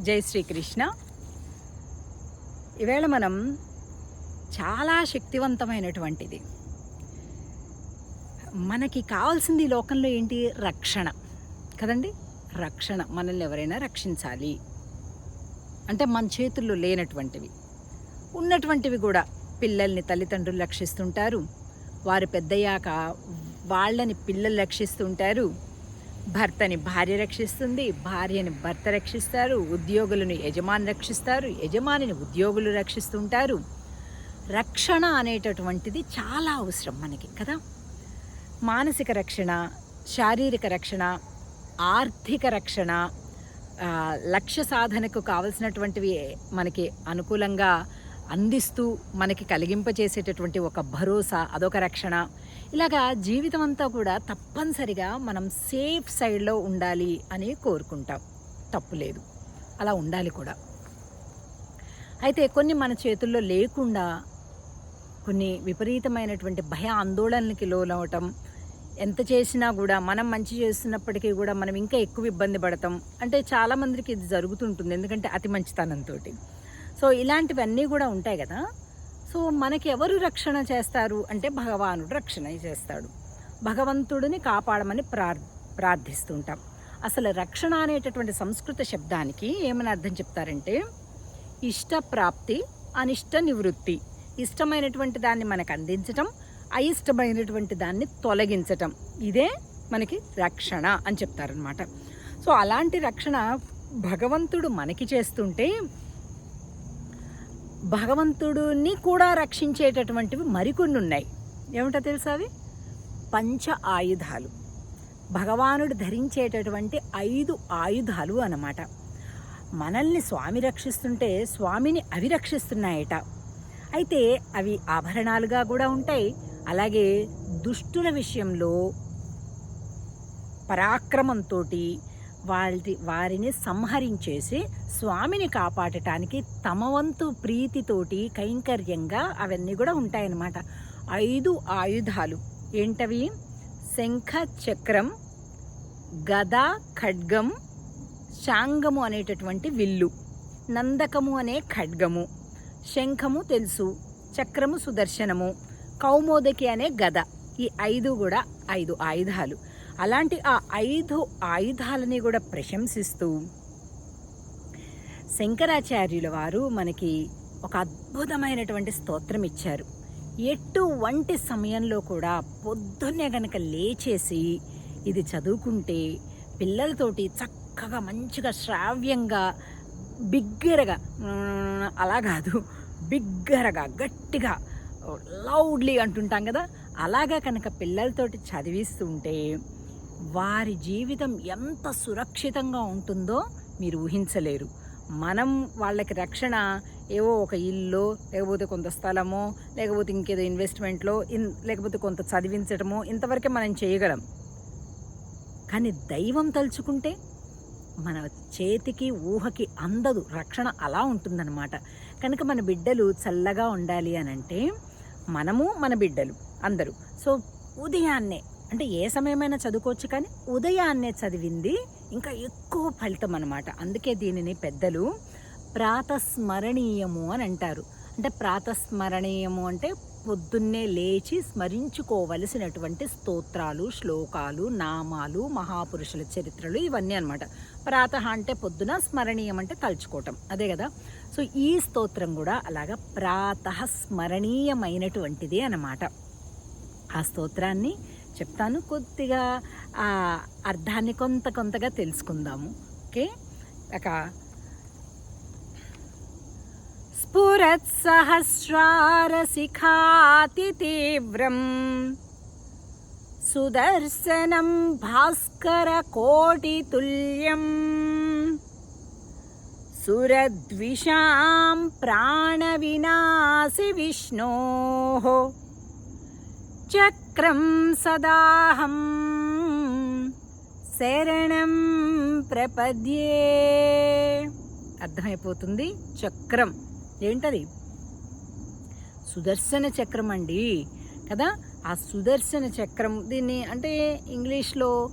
జై శ్రీకృష్ణ. ఈవేళ మనం చాలా శక్తివంతమైనటువంటిది. మనకి కావాల్సింది ఈ లోకంలో ఏంటి? రక్షణ. కదండి? రక్షణ. మనల్ని ఎవరైనా రక్షించాలి. అంటే మన చేతుల్లో లేనటువంటివి. ఉన్నటువంటివి కూడా పిల్లల్ని తల్లిదండ్రులు రక్షిస్తుంటారు. వారు పెద్దయ్యాక వాళ్ళని పిల్లలు రక్షిస్తుంటారు. భర్తని భార్య రక్షిస్తుంది భార్యని భర్త రక్షిస్తారు ఉద్యోగులను యజమాని రక్షిస్తారు యజమానిని ఉద్యోగులు రక్షిస్తుంటారు. రక్షణ అనేటటువంటిది చాలా అవసరం మనకి కదా? మానసిక రక్షణ శారీరక రక్షణ ఆర్థిక రక్షణ లక్ష్య సాధనకు కావలసినటువంటివి మనకి అనుకూలంగా అందిస్తూ మనకి కలిగింపచేసేటటువంటి ఒక భరోసా అదొక రక్షణ. ఇలాగా జీవితం అంతా కూడా తప్పనిసరిగా మనం సేఫ్ సైడ్లో ఉండాలి అని కోరుకుంటాం. తప్పు లేదు. అలా ఉండాలి కూడా. అయితే కొన్ని మన చేతుల్లో లేకుండా కొన్ని విపరీతమైనటువంటి భయ ఆందోళనలకి లోనవటం ఎంత చేసినా కూడా మనం మంచి చేస్తున్నప్పటికీ కూడా మనం ఇంకా ఎక్కువ ఇబ్బంది పడతాం. అంటే చాలామందికి ఇది జరుగుతుంటుంది. ఎందుకంటే అతి మంచితనంతో సో ఇలాంటివన్నీ కూడా ఉంటాయి కదా. సో మనకి ఎవరు రక్షణ చేస్తారు? అంటే భగవానుడు రక్షణ చేస్తాడు. భగవంతుడిని కాపాడమని ప్రార్ ప్రార్థిస్తుంటాం. అసలు రక్షణ అనేటటువంటి సంస్కృత శబ్దానికి ఏమని అర్థం చెప్తారంటే ఇష్టప్రాప్తి అనిష్ట నివృత్తి. ఇష్టమైనటువంటి దాన్ని మనకు అందించటం అయిష్టమైనటువంటి దాన్ని తొలగించటం. ఇదే మనకి రక్షణ అని చెప్తారనమాట సో అలాంటి రక్షణ భగవంతుడు మనకి చేస్తుంటే భగవంతుడిని కూడా రక్షించేటటువంటివి మరికొన్ని ఉన్నాయి ఏమిటో తెలుసా అవి? పంచ ఆయుధాలు. భగవానుడు ధరించేటటువంటి ఐదు ఆయుధాలు అన్నమాట. మనల్ని స్వామి రక్షిస్తుంటే స్వామిని అవి రక్షిస్తున్నాయట అయితే అవి ఆభరణాలుగా కూడా ఉంటాయి. అలాగే దుష్టుల విషయంలో పరాక్రమంతో వాళ్ళది వారిని సంహరించేసి స్వామిని కాపాడటానికి తమ వంతు ప్రీతితోటి కైంకర్యంగా అవన్నీ కూడా ఉంటాయన్నమాట. ఐదు ఆయుధాలు. ఏంటవి? శంఖ చక్రం గద ఖడ్గం శాంగము అనేటటువంటి విల్లు. నందకము అనే ఖడ్గము. శంఖము తెలుసు. చక్రము సుదర్శనము. కౌమోదకి అనే గద. ఈ ఐదు కూడా ఐదు ఆయుధాలు. అలాంటి ఆ ఐదు ఆయుధాలని కూడా ప్రశంసిస్తూ శంకరాచార్యుల వారు మనకి ఒక అద్భుతమైనటువంటి స్తోత్రం ఇచ్చారు. ఎటువంటి సమయంలో కూడా పొద్దున్నే గనక లేచేసి ఇది చదువుకుంటే పిల్లలతోటి చక్కగా మంచిగా శ్రావ్యంగా బిగ్గరగా అలా కాదు. బిగ్గరగా గట్టిగా లౌడ్లీ అంటుంటాం కదా. అలాగా కనుక పిల్లలతోటి చదివిస్తుంటే వారి జీవితం ఎంత సురక్షితంగా ఉంటుందో మీరు ఊహించలేరు. మనం వాళ్ళకి రక్షణ ఏవో ఒక ఇల్లు లేకపోతే కొంత స్థలమో లేకపోతే ఇంకేదో ఇన్వెస్ట్మెంట్లో ఇన్ లేకపోతే కొంత చదివించడమో ఇంతవరకే మనం చేయగలం. కానీ దైవం తలుచుకుంటే మన చేతికి ఊహకి అందదు. రక్షణ అలా ఉంటుందన్నమాట. కనుక మన బిడ్డలు చల్లగా ఉండాలి అని అంటే మనము మన బిడ్డలు అందరూ. సో ఉదయాన్నే అంటే ఏ సమయమైనా చదువుకోవచ్చు కానీ ఉదయాన్నే చదివింది ఇంకా ఎక్కువ ఫలితం అనమాట అందుకే దీనిని పెద్దలు ప్రాతస్మరణీయము అని అంటారు. అంటే ప్రాతస్మరణీయము అంటే పొద్దున్నే లేచి స్మరించుకోవలసినటువంటి స్తోత్రాలు శ్లోకాలు నామాలు మహాపురుషుల చరిత్రలు ఇవన్నీ అనమాట ప్రాత అంటే పొద్దున స్మరణీయం అంటే తలుచుకోవటం. అదే కదా? సో ఈ స్తోత్రం కూడా అలాగా ప్రాత స్మరణీయమైనటువంటిది అనమాట ఆ స్తోత్రాన్ని చెప్తాను. కొద్దిగా ఆ అర్థాన్ని కొంత కొంతగా తెలుసుకుందాము. ఓకే? ఒక స్ఫురత్సహస్రారశిఖాతితీవ్రం సుదర్శనం భాస్కరకోటితుల్యం సురద్విషాం ప్రాణవినాశి విష్ణోः. చక్రం సదాహం శరణం ప్రపద్యే అర్థమైపోతుంది చక్రం. ఏంటది? సుదర్శన చక్రం అండి. కదా? ఆ సుదర్శన చక్రం దీన్ని అంటే ఇంగ్లీష్లో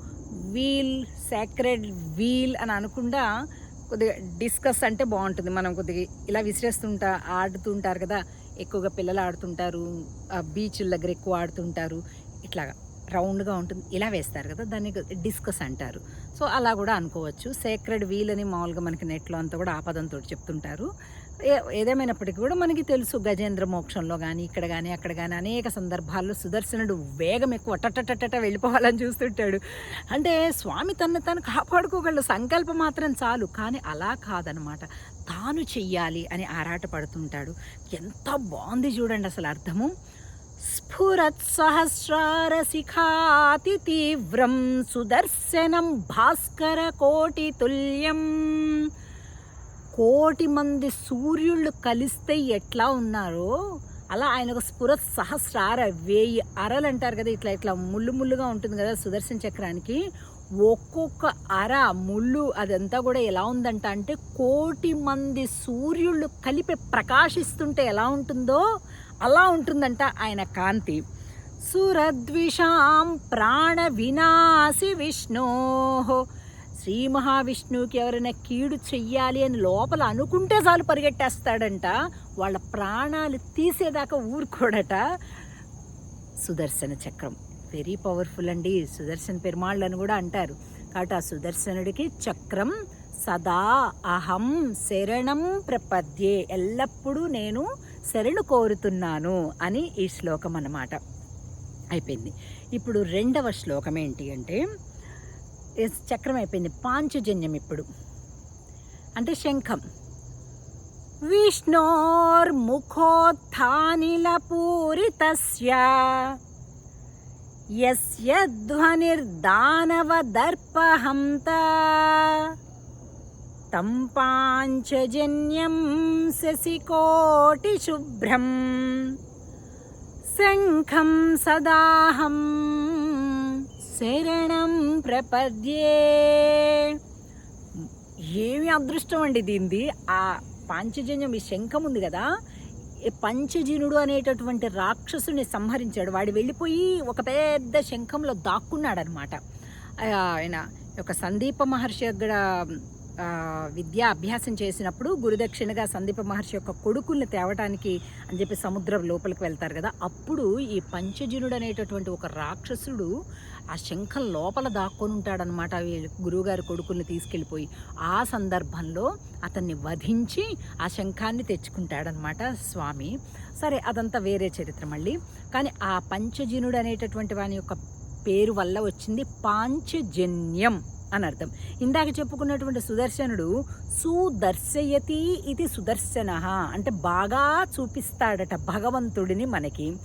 వీల్ సాక్రెడ్ వీల్ అని అనకుండా కొద్దిగా డిస్కస్ అంటే బాగుంటుంది. మనం కొద్దిగా ఇలా విసిరేస్తుంటా ఆడుతుంటారు కదా. ఎక్కువగా పిల్లలు ఆడుతుంటారు బీచ్ల దగ్గర ఎక్కువ ఆడుతుంటారు ఇట్లాగా రౌండ్గా ఉంటుంది ఇలా వేస్తారు కదా దాన్ని డిస్కస్ అంటారు. సో అలా కూడా అనుకోవచ్చు. సేక్రెడ్ వీల్ అని మామూలుగా మనకి నెట్లో అంతా కూడా ఆపదంతో చెప్తుంటారు. ఏ ఏదేమైనప్పటికీ కూడా మనకి తెలుసు గజేంద్ర మోక్షంలో కానీ ఇక్కడ కానీ అక్కడ కానీ అనేక సందర్భాల్లో సుదర్శనుడు వేగం ఎక్కువ టట్టట వెళ్ళిపోవాలని చూస్తుంటాడు. అంటే స్వామి తను తను కాపాడుకోగలడు సంకల్పం మాత్రం చాలు కానీ అలా కాదనమాట. తాను చెయ్యాలి అని ఆరాట పడుతుంటాడు ఎంత బాగుంది చూడండి అసలు అర్థము. స్ఫురత్ సహస్రార శిఖాతి తీవ్రం సుదర్శనం భాస్కర కోటి తుల్యం. కోటి మంది సూర్యుళ్ళు కలిస్తే ఎట్లా ఉన్నారో. అలా ఆయన ఒక సహస్రార వేయి అరలు అంటారు కదా ఇట్లా ఇట్లా ముళ్ళు ముళ్ళుగా ఉంటుంది కదా సుదర్శన చక్రానికి. ఒక్కొక్క అర ముళ్ళు అదంతా కూడా ఎలా ఉందంట అంటే కోటి మంది సూర్యుళ్ళు కలిపి ప్రకాశిస్తుంటే ఎలా ఉంటుందో అలా ఉంటుందంట ఆయన కాంతి. సురద్విషాం ప్రాణ వినాశి విష్ణో. శ్రీ మహావిష్ణువుకి ఎవరైనా కీడు చెయ్యాలి అని లోపల అనుకుంటే చాలు పరిగెట్టేస్తాడంట. వాళ్ళ ప్రాణాలు తీసేదాకా ఊరుకోడట. సుదర్శన చక్రం. వెరీ పవర్ఫుల్ అండి. సుదర్శన్ పెరుమాళ్ళు అని కూడా అంటారు. కాబట్టి ఆ సుదర్శనుడికి చక్రం సదా అహం శరణం ప్రపద్యే ఎల్లప్పుడూ నేను శరణు కోరుతున్నాను అని ఈ శ్లోకం అన్నమాట. అయిపోయింది. ఇప్పుడు రెండవ శ్లోకం ఏంటి అంటే చక్రం అయిపోయింది. పాంచజన్యం ఇప్పుడు. అంటే శంఖం. విష్ణోర్ముఖోత్థానిలపూరితస్య. యస్య ధ్వనిర్దానవదర్పహంత. తం పాంచజన్యం శశికోటిశుభ్రం. శంఖం సదాహం శరణం ప్రపద్యే. ఏమి అదృష్టం అండి దీనిది? ఆ పాంచజన్యం ఈ శంఖం ఉంది కదా పంచజీనుడు అనేటటువంటి రాక్షసుని సంహరించాడు. వాడు వెళ్ళిపోయి ఒక పెద్ద శంఖంలో దాక్కున్నాడనమాట. ఆయన ఒక సందీప మహర్షి దగ్గర విద్యా అభ్యాసం చేసినప్పుడు గురుదక్షిణగా సందీప మహర్షి యొక్క కొడుకుల్ని తేవటానికి అని చెప్పి సముద్రం లోపలికి వెళ్తారు కదా అప్పుడు ఈ పంచజనుడు అనేటటువంటి ఒక రాక్షసుడు ఆ శంఖం లోపల దాక్కొని ఉంటాడనమాట గురువుగారి కొడుకుల్ని తీసుకెళ్ళిపోయి. ఆ సందర్భంలో అతన్ని వధించి ఆ శంఖాన్ని తెచ్చుకుంటాడనమాట స్వామి. సరే అదంతా వేరే చరిత్ర మళ్ళీ. కానీ ఆ పంచజనుడు అనేటటువంటి వాని యొక్క పేరు వల్ల వచ్చింది పాంచజన్యం. అని అర్థం ఇందాక చెప్పుకున్నటువంటి సుదర్శనుడు సుదర్శయతి ఇది సుదర్శన అంటే బాగా చూపిస్తాడట భగవంతుడిని మనకి.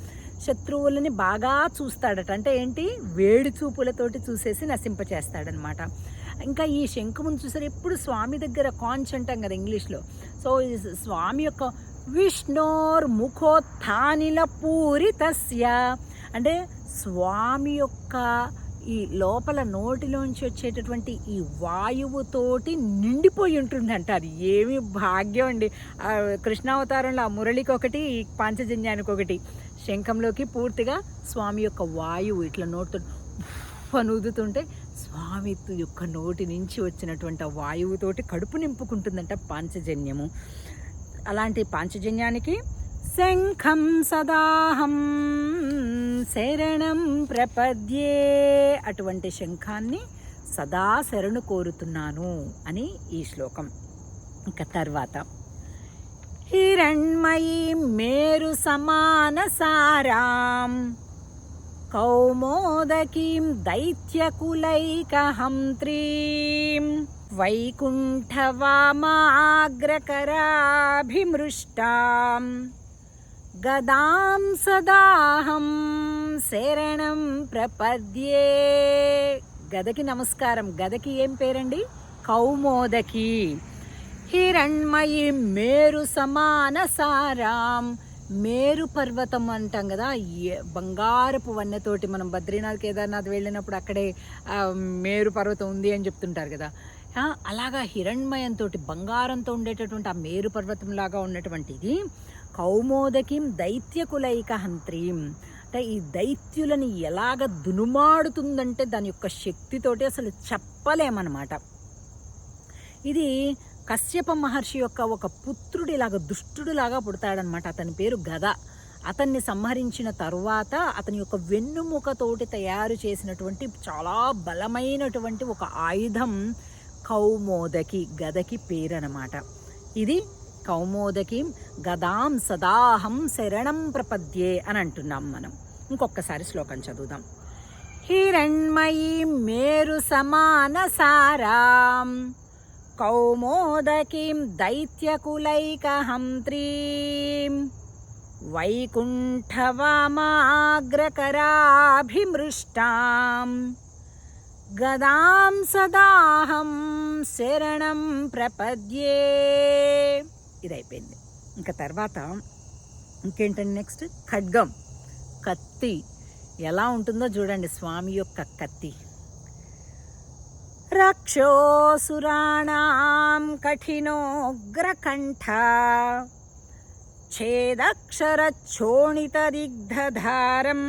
శత్రువులని బాగా చూస్తాడట. అంటే ఏంటి? వేడి చూపులతోటి చూసేసి నశింపచేస్తాడనమాట. ఇంకా ఈ శంఖమును చూసారు? ఎప్పుడు స్వామి దగ్గర కాంచ్ అంటాం కదా ఇంగ్లీష్లో. సో స్వామి యొక్క విష్ణోర్ ముఖోత్థానిల పూరితస్య. అంటే స్వామి యొక్క ఈ లోపల నోటిలోంచి వచ్చేటటువంటి ఈ వాయువుతోటి నిండిపోయి ఉంటుందంట. అది ఏమి భాగ్యం అండి. కృష్ణావతారంలో ఆ మురళికి ఒకటి పాంచజన్యానికి ఒకటి శంఖంలోకి పూర్తిగా స్వామి యొక్క వాయువు ఇట్లా నోటు పనుదుతుంటే స్వామి యొక్క నోటి నుంచి వచ్చినటువంటి ఆ వాయువుతోటి కడుపు నింపుకుంటుందంట పాంచజన్యము. అలాంటి పాంచజన్యానికి శంఖం సదాహం శరణం ప్రపద్యే. అటువంటి శంఖాన్ని సదా శరణు కోరుతున్నాను అని ఈ శ్లోకం. ఇంకా తర్వాత హిరణ్మయీ మేరు సమాన సారాం కౌమోదకీం దైత్యకులైకహంత్రీం వైకుంఠవామాగ్రకరాభిమృష్టాం. గదాం సదాహం శరణం ప్రపద్యే. గదకి నమస్కారం. గదకి ఏం పేరండి? కౌమోదకి. హిరణ్మయి మేరు సమాన సారాం మేరు పర్వతం అంటాం కదా. ఏ- బంగారపు వన్నెతోటి మనం బద్రీనాథ్ కేదార్నాథ్ వెళ్ళినప్పుడు అక్కడే మేరు పర్వతం ఉంది అని చెప్తుంటారు కదా. అలాగా హిరణ్మయంతో బంగారంతో ఉండేటటువంటి ఆ మేరు పర్వతం లాగా ఉన్నటువంటిది. కౌమోదకిం దైత్యకులైక హంత్రీం అంటే ఈ దైత్యులని ఎలాగ దునుమాడుతుందంటే దాని యొక్క శక్తితోటి అసలు చెప్పలేమన్నమాట. ఇది కశ్యప మహర్షి యొక్క ఒక పుత్రుడిలాగా దుష్టుడిలాగా పుడతాడనమాట అతని పేరు గద. అతన్ని సంహరించిన తరువాత అతని యొక్క వెన్నుముకతోటి తయారు చేసినటువంటి చాలా బలమైనటువంటి ఒక ఆయుధం కౌమోదకి గదకి పేరనమాట ఇది కౌమోదకి గదాం సదాహం శరణం ప్రపద్యే అని అంటున్నాం మనం. ఇంకొకసారి శ్లోకం చదువుదాం. హిరణ్మయీ మేరు సమాన సారాం కౌమోదకీం దైత్యకులైకహంత్రీం వైకుంఠవామాగ్రకరాభిమృష్టాం. గదాం సదాహం శరణం ప్రపద్యే. ఇదైపోయింది. ఇంకా తర్వాత ఇంకేంటండి నెక్స్ట్? ఖడ్గం. కత్తి. ఎలా ఉంటుందో చూడండి స్వామి యొక్క కత్తి. రక్షోసురాణం కఠినోగ్రకంఠ. ఛేదక్షరచ్చోణితదిగ్ధధారం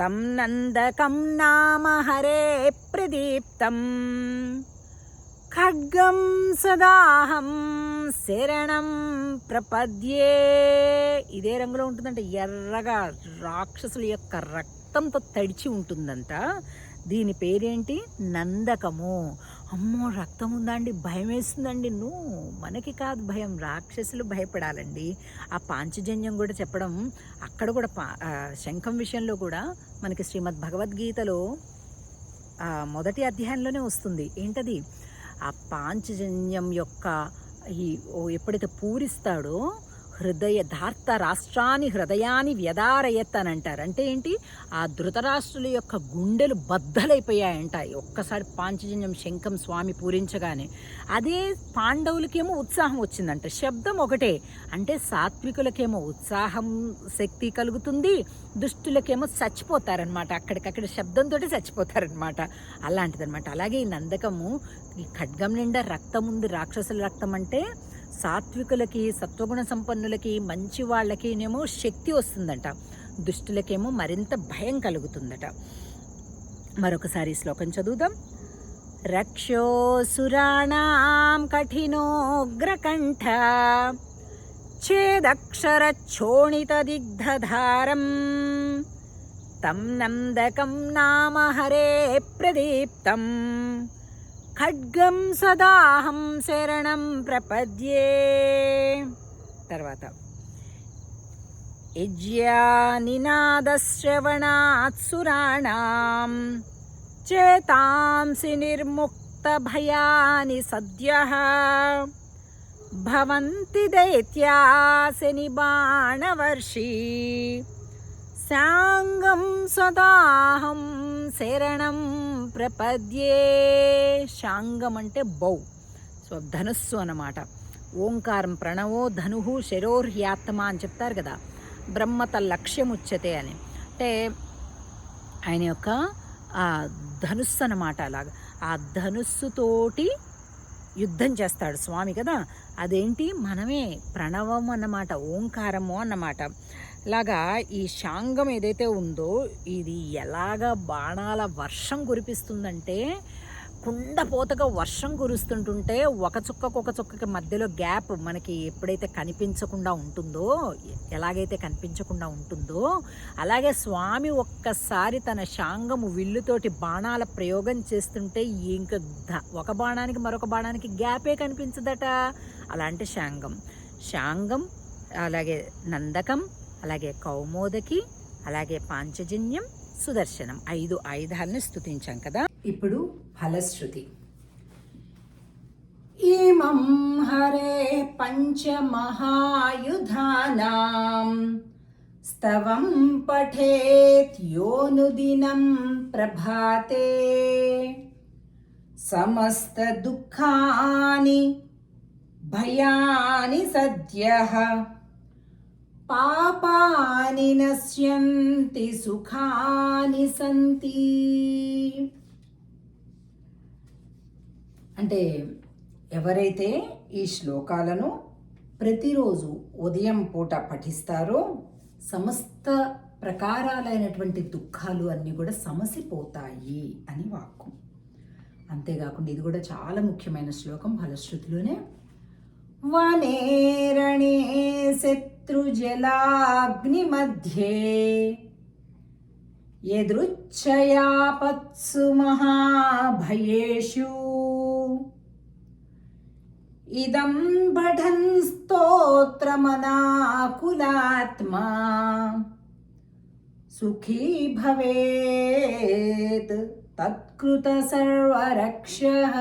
తం నందకం నామ హరే ప్రదీప్తం. ఖడ్గం సదాహం. శరణం ప్రపద్యే. ఇదే రంగులో ఉంటుందంట ఎర్రగా రాక్షసుల యొక్క రక్తంతో తడిచి ఉంటుందంట. దీని పేరేంటి? నందకము. అమ్మో రక్తం ఉందండి భయం వేస్తుందండి. నువ్వు మనకి కాదు భయం. రాక్షసులు భయపడాలండి. ఆ పాంచజన్యం కూడా చెప్పడం అక్కడ కూడా పా శంఖం విషయంలో కూడా మనకి శ్రీమద్ భగవద్గీతలో మొదటి అధ్యాయంలోనే వస్తుంది. ఏంటది? ఆ పాంచజన్యం యొక్క ఈ ఓ ఎప్పుడైతే పూరిస్తాడో హృదయ ధార్త రాష్ట్రాన్ని హృదయాన్ని వ్యధారయత్ అని అంటారు అంటే ఏంటి? ఆ ధృతరాష్ట్రుల యొక్క గుండెలు బద్దలైపోయాయంట. ఒక్కసారి పాంచజన్యం శంఖం స్వామి పూరించగానే. అదే పాండవులకేమో ఉత్సాహం వచ్చిందంట. శబ్దం ఒకటే. అంటే సాత్వికులకేమో ఉత్సాహం శక్తి కలుగుతుంది. దుష్టులకేమో చచ్చిపోతారనమాట అక్కడికక్కడ శబ్దంతో చచ్చిపోతారనమాట అలాంటిదనమాట అలాగే ఈ నందకము ఈ ఖడ్గం నిండా రక్తం ఉంది రాక్షసుల రక్తం అంటే సాత్వికులకి సత్వగుణ సంపన్నులకి మంచి వాళ్ళకినేమో శక్తి వస్తుందట. దుష్టులకేమో మరింత భయం కలుగుతుందట. మరొకసారి శ్లోకం చదువుదాం. రక్షోసురాణాం కఠినోగ్రకంఠ ఛేదక్షరచ్చోణితదిగ్ధధారం తం నందకం నామహరే ప్రదీప్తం ఖడ్గం సదాహం శరణం ప్రపద్యే తర్వాత. యజ్ఞానినాదశ్రవణాత్సురాణం చేతాంసి నిర్ముక్తభయాని సద్యః। భవంతి దైత్యాశని బాణవర్షి శాంగం సదాహం శరణం ప్రపద్యే. షాంగం అంటే బౌ సో ధనుస్సు అన్నమాట. ఓంకారం ప్రణవో ధను శరోర్హ్యాత్మ అని చెప్తారు కదా బ్రహ్మత లక్ష్యముచ్చతే అని. అంటే ఆయన యొక్క ఆ ధనుస్సు అన్నమాట అలాగా. ఆ ధనుస్సుతోటి యుద్ధం చేస్తాడు స్వామి కదా. అదేంటి? మనమే ప్రణవం అన్నమాట ఓంకారము అన్నమాట. లాగా ఈ శాంగం ఏదైతే ఉందో ఇది ఎలాగ బాణాల వర్షం కురిపిస్తుందంటే కుండపోతగా వర్షం కురుస్తుంటుంటే ఒక చుక్కకు ఒక చుక్కకి మధ్యలో గ్యాప్ మనకి ఎప్పుడైతే కనిపించకుండా ఉంటుందో ఎలాగైతే కనిపించకుండా ఉంటుందో అలాగే స్వామి ఒక్కసారి తన శాంగము విల్లుతోటి బాణాల ప్రయోగం చేస్తుంటే ఇంక ఒక బాణానికి మరొక బాణానికి గ్యాపే కనిపించదట. అలాంటి శాంగం. శాంగం అలాగే నందకం అలాగే కౌమోదకి అలాగే పాంచజన్యం సుదర్శనం. ఐదు ఆయుధాలను స్తుతించాం కదా. ఇప్పుడు ఫలశ్రుతి. ఇమం హరే పంచమహాయుధానాం. స్తవం పఠేత్ యోనుదినం ప్రభాతే. సమస్త దుఃఖాని భయాని సద్యః. పాపాని నశ్యంతి సుఖాని సంతి. అంటే ఎవరైతే ఈ శ్లోకాలను ప్రతిరోజు ఉదయం పూట పఠిస్తారో సమస్త ప్రకారాలైనటువంటి దుఃఖాలు అన్నీ కూడా సమసిపోతాయి అని వాక్కు. అంతేకాకుండా ఇది కూడా చాలా ముఖ్యమైన శ్లోకం ఫలశ్రుతిలోనే. వనేరణే शत्रुजलाग्निमध्ये। यदृच्छयापत्सु महाभयेषु इदं पठन् स्तोत्रमनाकुलात्मा। सुखी भवेत् तत्कृतसर्वरक्षः।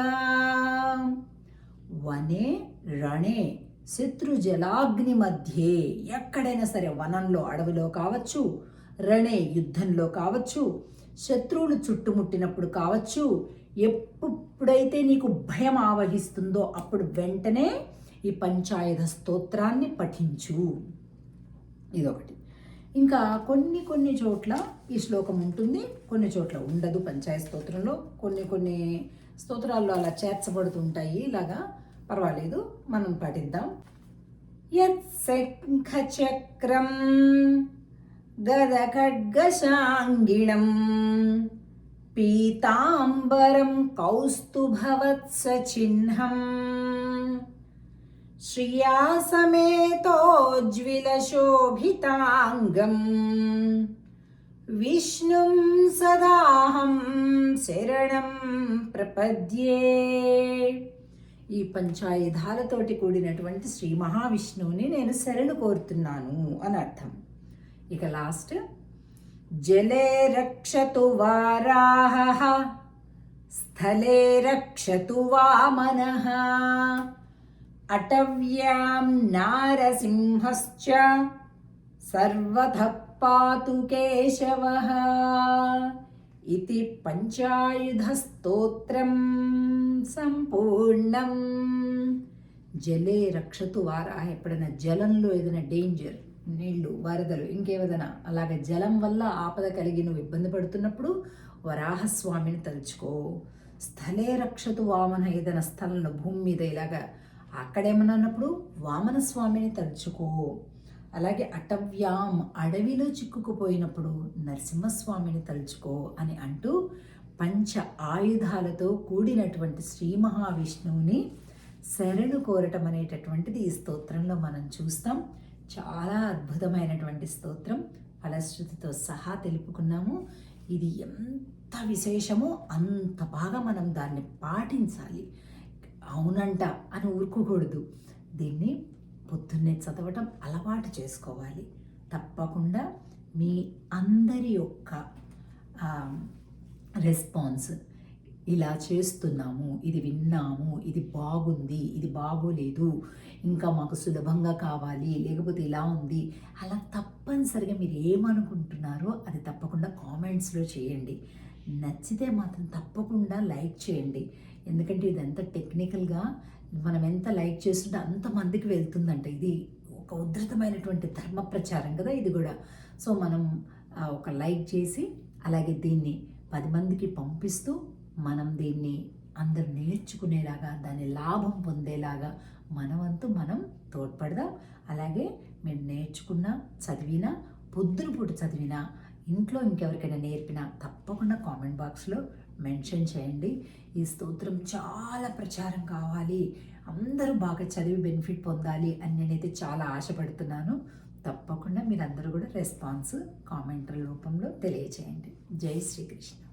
वने रणे శత్రు జలాగ్ని మధ్యే ఎక్కడైనా సరే వనంలో అడవిలో కావచ్చు రణే యుద్ధంలో కావచ్చు శత్రువులు చుట్టుముట్టినప్పుడు కావచ్చు ఎప్పుడైతే నీకు భయం ఆవహిస్తుందో అప్పుడు వెంటనే ఈ పంచాయుధ స్తోత్రాన్ని పఠించు. ఇదొకటి. ఇంకా కొన్ని కొన్ని చోట్ల ఈ శ్లోకం ఉంటుంది కొన్ని చోట్ల ఉండదు పంచాయత్ స్తోత్రంలో. కొన్ని కొన్ని స్తోత్రాల్లో అలా చేర్చబడుతుంటాయి ఇలాగా. పర్వాలేదు మనం పఠిద్దాం యత్శంఖచక్రం గదఖడ్గశాంగిణం పీతాంబరం కౌస్తుభవత్స చిహ్నం శ్రియా సమేతోజ్విలశోభితాంగం విష్ణుం సదాహం శరణం ప్రపద్యే. ఈ పంచాయుధాలతోటి కూడినటువంటి శ్రీ మహావిష్ణువుని నేను శరణు కోరుతున్నాను అని అర్థం. ఇక లాస్ట్ జలే రక్షతు వారాహ స్థలే రక్షతు వామన అటవ్యాం నారసింహశ్చ సర్వధ పాతు కేశవ. ఇది పంచాయుధస్తోత్రం సంపూర్ణం జలే రక్షతు వారా ఎప్పుడైనా జలంలో ఏదైనా డేంజర్ నీళ్ళు వరదలు ఇంకేదైనా అలాగే జలం వల్ల ఆపద కలిగి నువ్వు ఇబ్బంది పడుతున్నప్పుడు వరాహస్వామిని తలుచుకో. స్థలే రక్షతు వామన ఏదైనా స్థలంలో భూమి మీద ఇలాగా అక్కడేమన్నా వామన స్వామిని తలుచుకో. అలాగే అటవ్యాం అడవిలో చిక్కుకుపోయినప్పుడు నరసింహస్వామిని తలుచుకో అని అంటూ పంచ ఆయుధాలతో కూడినటువంటి శ్రీ మహావిష్ణువుని శరణు కోరటం అనేటటువంటిది ఈ స్తోత్రంలో మనం చూస్తాం. చాలా అద్భుతమైనటువంటి స్తోత్రం. ఫలశ్రుతితో సహా తెలుపుకున్నాము. ఇది ఎంత విశేషమో అంత బాగా మనం దాన్ని పాటించాలి. అవునంట అని ఊరుకోకూడదు. దీన్ని పొద్దున్నే చదవటం అలవాటు చేసుకోవాలి. తప్పకుండా మీ అందరి యొక్క రెస్పాన్స్ ఇలా చేస్తున్నాము ఇది విన్నాము ఇది బాగుంది ఇది బాగోలేదు ఇంకా మాకు సులభంగా కావాలి లేకపోతే ఇలా ఉంది అలా తప్పనిసరిగా మీరు ఏమనుకుంటున్నారో అది తప్పకుండా కామెంట్స్లో చేయండి. నచ్చితే మాత్రం తప్పకుండా లైక్ చేయండి. ఎందుకంటే ఇదంతా టెక్నికల్గా మనం ఎంత లైక్ చేస్తుంటే అంతమందికి వెళ్తుందంట. ఇది ఒక ఉధృతమైనటువంటి ధర్మ ప్రచారం కదా ఇది కూడా. సో మనం ఒక లైక్ చేసి అలాగే దీన్ని పది మందికి పంపిస్తూ మనం దీన్ని అందరు నేర్చుకునేలాగా దాని లాభం పొందేలాగా మనవంతు మనం తోడ్పడదాం. అలాగే మీరు నేర్చుకున్న చదివిన పొద్దున పూట చదివినా ఇంట్లో ఇంకెవరికైనా నేర్పినా తప్పకుండా కామెంట్ బాక్స్లో మెన్షన్ చేయండి. ఈ స్తోత్రం చాలా ప్రచారం కావాలి. అందరూ బాగా చదివి బెనిఫిట్ పొందాలి అని నేనైతే చాలా ఆశపడుతున్నాను. తప్పకుండా మీరందరూ కూడా రెస్పాన్స్ కామెంట్ల రూపంలో తెలియచేయండి. జై శ్రీకృష్ణ.